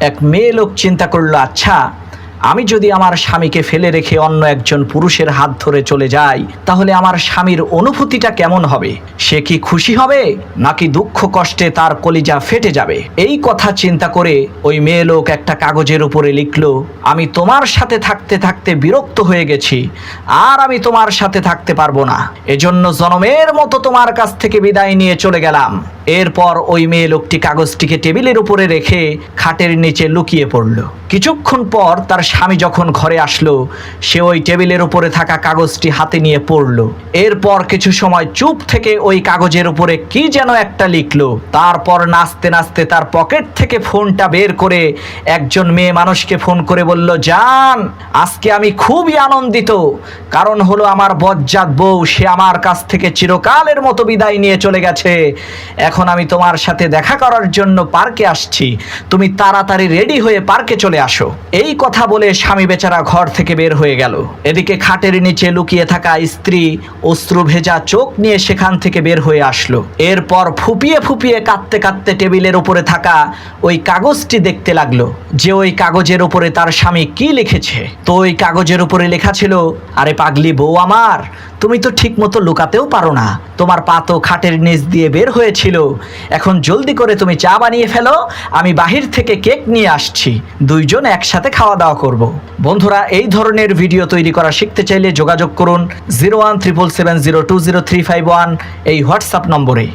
এক মেয়ে লোক চিন্তা করল আচ্ছা আমি যদি আমার স্বামীকে ফেলে রেখে অন্য একজন পুরুষের হাত ধরে চলে যাই, তাহলে আমার স্বামীর অনুভূতিটা কেমন হবে? সে কি খুশি হবে, নাকি দুঃখ কষ্টে তার কলিজা ফেটে যাবে? এই কথা চিন্তা করে ওই মেয়ে লোক একটা কাগজের উপরে লিখলো, আমি তোমার সাথে থাকতে থাকতে বিরক্ত হয়ে গেছি, আর আমি তোমার সাথে থাকতে পারব না। এজন্য জনমের মতো তোমার কাছ থেকে বিদায় নিয়ে চলে গেলাম। এরপর ওই মেয়ে লোকটি কাগজটিকে টেবিলের উপরে রেখে খাটের নিচে লুকিয়ে পড়ল। কিছুক্ষণ পর তার স্বামী যখন ঘরে আসলো, সে ওই টেবিলের উপরে থাকা কাগজটি হাতে নিয়ে পড়ল। এরপর কিছু সময় চুপ থেকে ওই কাগজের উপরে কি যেন একটা লিখলো। তারপর নাচতে নাচতে তার পকেট থেকে ফোনটা বের করে একজন মেয়ে মানুষকে ফোন করে বলল, জান, আজকে আমি খুবই আনন্দিত। কারণ হলো আমার বজ্জাত বউ, সে আমার কাছ থেকে চিরকালের মতো বিদায় নিয়ে চলে গেছে। এখন আমি তোমার সাথে দেখা করার জন্য পার্কে আসছি। তুমি তাড়াতাড়ি রেডি হয়ে পার্কে চলে আসো। এই কথা বলে স্বামী বেচারা ঘর থেকে বের হয়ে গেল। এদিকে খাটের নিচে লুকিয়ে থাকা স্ত্রী অশ্রু ভেজা চোখ নিয়ে সেখান থেকে বের হয়ে আসলো। এরপর ফুপিয়ে ফুপিয়ে কাঁদতে কাঁদতে টেবিলের উপরে থাকা ওই কাগজটি দেখতে লাগল যে ওই কাগজের উপরে তার স্বামী কি লিখেছে। তো ওই কাগজের উপরে লেখা ছিল, আরে পাগলি বউ আমার তুমি তো ঠিক মতো লুকাতেও পারো না। তোমার পা তো খাটের নিচ দিয়ে বের হয়েছিল। এখন জলদি করে তুমি চা বানিয়ে ফেলো, আমি বাহির থেকে কেক নিয়ে আসছি। দুইজন একসাথে খাওয়া দাওয়া করব। বন্ধুরা, এই ধরনের ভিডিও তৈরি করা শিখতে চাইলে যোগাযোগ করুন zero one triple seven zero two zero three five one, এই হোয়াটসঅ্যাপ নম্বরে।